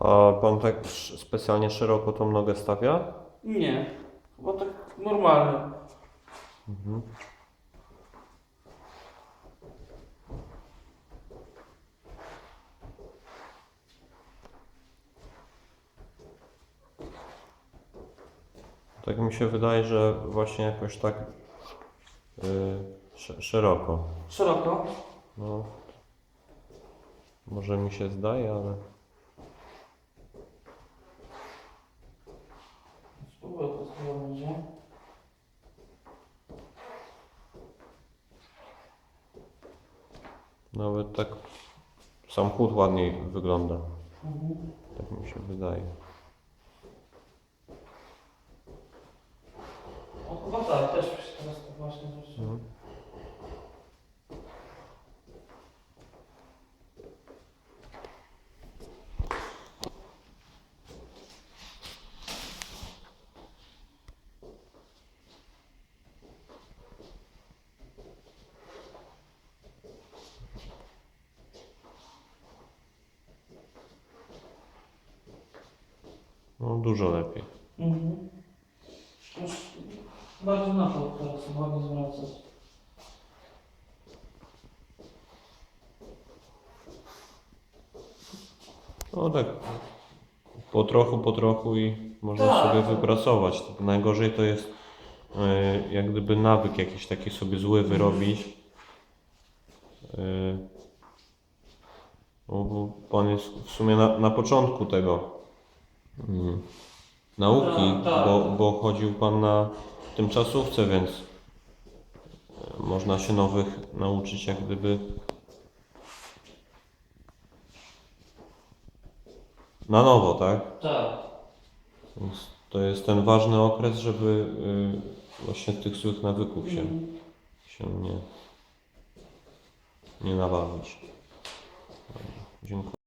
A pan tak sz- specjalnie szeroko tą nogę stawia? Nie, bo tak normalnie. Mhm. Tak mi się wydaje, że właśnie jakoś tak sz- szeroko. Szeroko. No. Może mi się zdaje, ale Spróbuję to chyba będzie. Nawet tak sam chód ładniej wygląda. Tak mi się wydaje. O, chyba tak, też właśnie. Mhm. No dużo lepiej. Mhm. Już bardziej na to teraz uwagę zwracać. No tak po trochu, po trochu i można Tak. sobie wypracować. Najgorzej to jest e, jak gdyby nawyk jakiś taki sobie zły wyrobić. No, bo pan jest w sumie na, na początku tego mm, nauki, Tak, tak. Bo, bo chodził pan na tymczasówce, więc e, można się nowych nauczyć jak gdyby na nowo, tak? Tak. Więc to jest ten ważny okres, żeby y, właśnie tych złych nawyków się, Mhm. się nie, nie nawalić. Dziękuję.